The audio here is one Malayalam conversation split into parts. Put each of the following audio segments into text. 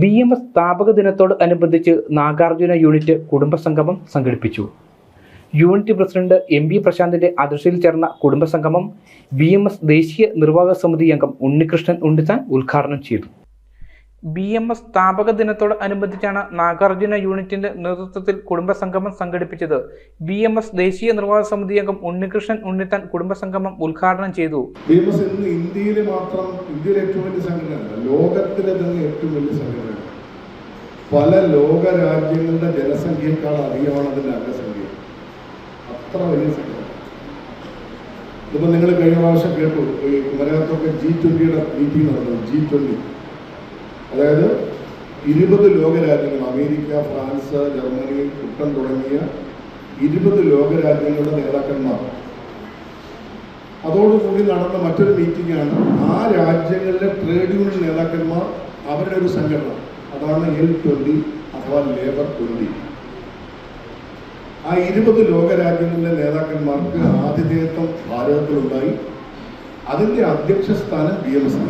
ബി എം എസ് സ്ഥാപക ദിനത്തോട് അനുബന്ധിച്ച് നാഗാർജുന യൂണിറ്റ് കുടുംബസംഗമം സംഘടിപ്പിച്ചു. യൂണിറ്റ് പ്രസിഡന്റ് എം ബി പ്രശാന്തിന്റെ അധ്യക്ഷതയിൽ ചേർന്ന കുടുംബസംഗമം ബി എം എസ് ദേശീയ നിർവാഹക സമിതി അംഗം ഉണ്ണികൃഷ്ണൻ ഉണ്ണിത്താൻ ഉദ്ഘാടനം ചെയ്തു. ബി എം എസ് സ്ഥാപക ദിനത്തോട് അനുബന്ധിച്ചാണ് നാഗാർജുന യൂണിറ്റിന്റെ നേതൃത്വത്തിൽ കുടുംബസംഗമം സംഘടിപ്പിച്ചത്. ബി എം എസ് ദേശീയ നിർവാഹക സമിതി അംഗം ഉണ്ണികൃഷ്ണൻ ഉണ്ണിത്താൻ കുടുംബസംഗമം ഉദ്ഘാടനം ചെയ്തു. ബിഎംഎസ് ഇന്ന് ഇന്ത്യയിൽ മാത്രം ഇന്ത്യയിലെ ഏറ്റവും വലിയ സംഘടനയല്ല ലോകത്തിലെ തന്നെ ഏറ്റവും വലിയ സംഘടന പല ലോക രാജ്യങ്ങളുടെ ജനസംഖ്യയേക്കാൾ അധികമാണ് അതിന്റെ അംഗസംഖ്യ. അത്ര വലിയ സംഘടന. ഇതിപ്പോൾ നിങ്ങൾ കഴിഞ്ഞ പ്രാവശ്യം കേട്ടു ഈ കുമരകത്തൊക്കെ ജി ട്വന്റിയുടെ മീറ്റിംഗ് നടന്നു ജി ട്വന്റി അതായത് ഇരുപത് ലോകരാജ്യങ്ങൾ അമേരിക്ക ഫ്രാൻസ് ജർമ്മനി ബ്രിട്ടൻ തുടങ്ങിയ ഇരുപത് ലോകരാജ്യങ്ങളുടെ നേതാക്കന്മാർ. അതോടുകൂടി നടന്ന മറ്റൊരു മീറ്റിംഗാണ് ആ രാജ്യങ്ങളിലെ ട്രേഡ് യൂണിയൻ നേതാക്കന്മാർ അവരുടെ ഒരു സംഘടന. അതാണ് എൽ ട്വന്റി അഥവാ ലേബർ ട്വന്റി ആ ഇരുപത് ലോകരാജ്യങ്ങളിലെ നേതാക്കന്മാർക്ക് ആതിഥേയത്വം ഭാരതത്തിലുണ്ടായി. അതിന്റെ അധ്യക്ഷ സ്ഥാനം ബി എം എസ്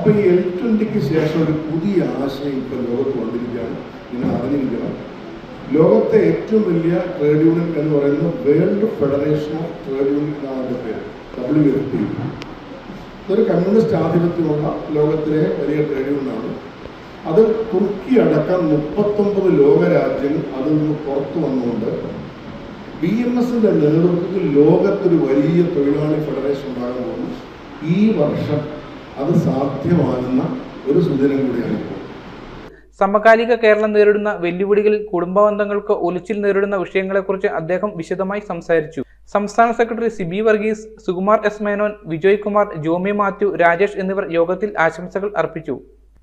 അപ്പോൾ ഈ എൽ ശേഷം ഒരു പുതിയ ആശയം ഇപ്പോൾ ലോകത്ത് വന്നിരിക്കുകയാണ്. നിങ്ങൾ അറിഞ്ഞിരിക്കണം. ലോകത്തെ ഏറ്റവും വലിയ ട്രേഡ് യൂണിയൻ എന്ന് പറയുന്നത് world federation of trade union എന്നാണ് പേര്. ഡബ്ല്യു എഫ് ടി ഇതൊരു കമ്മ്യൂണിസ്റ്റ് ആധിപത്യമുള്ള ലോകത്തിലെ വലിയ ട്രേഡ് യൂണിയനാണ് അത് തുർക്കി അടക്കം മുപ്പത്തൊമ്പത് ലോകരാജ്യങ്ങൾ അതിൽ നിന്ന് പുറത്തു വന്നുകൊണ്ട് ബി എം എസിന്റെ നേതൃത്വത്തിൽ ലോകത്തൊരു വലിയ തൊഴിലാളി ഫെഡറേഷൻ ഉണ്ടാകാൻ പോകുന്നു. ഈ വർഷം അത് സാധ്യമാകുന്ന ഒരു സുദിനം കൂടിയാണ് സമകാലിക കേരളം നേരിടുന്ന വെല്ലുവിളികളിൽ കുടുംബബന്ധങ്ങൾക്ക് ഒലിച്ചിൽ നേരിടുന്ന വിഷയങ്ങളെക്കുറിച്ച് അദ്ദേഹം വിശദമായി സംസാരിച്ചു. സംസ്ഥാന സെക്രട്ടറി സിബി വർഗീസ് സുകുമാർ എസ് മേനോൻ വിജയ് കുമാർ ജോമി മാത്യു രാജേഷ് എന്നിവർ യോഗത്തിൽ ആശംസകൾ അർപ്പിച്ചു.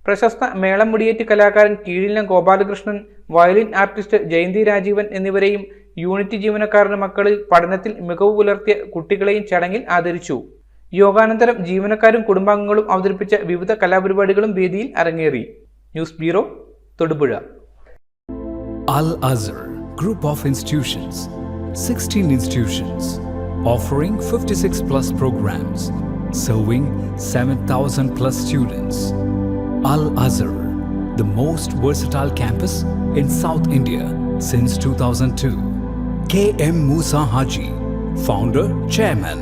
പ്രശസ്ത മേളം മുടിയേറ്റ് കലാകാരൻ കീഴിലം ഗോപാലകൃഷ്ണൻ വയലിൻ ആർട്ടിസ്റ്റ് ജയന്തി രാജീവൻ എന്നിവരെയും യൂണിറ്റ് ജീവനക്കാരുടെ മക്കളിൽ പഠനത്തിൽ മികവ് പുലർത്തിയ കുട്ടികളെയും ചടങ്ങിൽ ആദരിച്ചു. യോഗാനന്തരം ജീവനക്കാരും കുടുംബാംഗങ്ങളും അവതരിപ്പിച്ച വിവിധ കലാപരിപാടികളും വേദിയിൽ അരങ്ങേറി news bureau Thodupuzha Al Azhar Group of Institutions, 16 institutions, offering 56 plus programs, serving 7,000 plus students. Al Azhar, the most versatile campus in South India since 2002. K. M. Musa Haji, founder, chairman,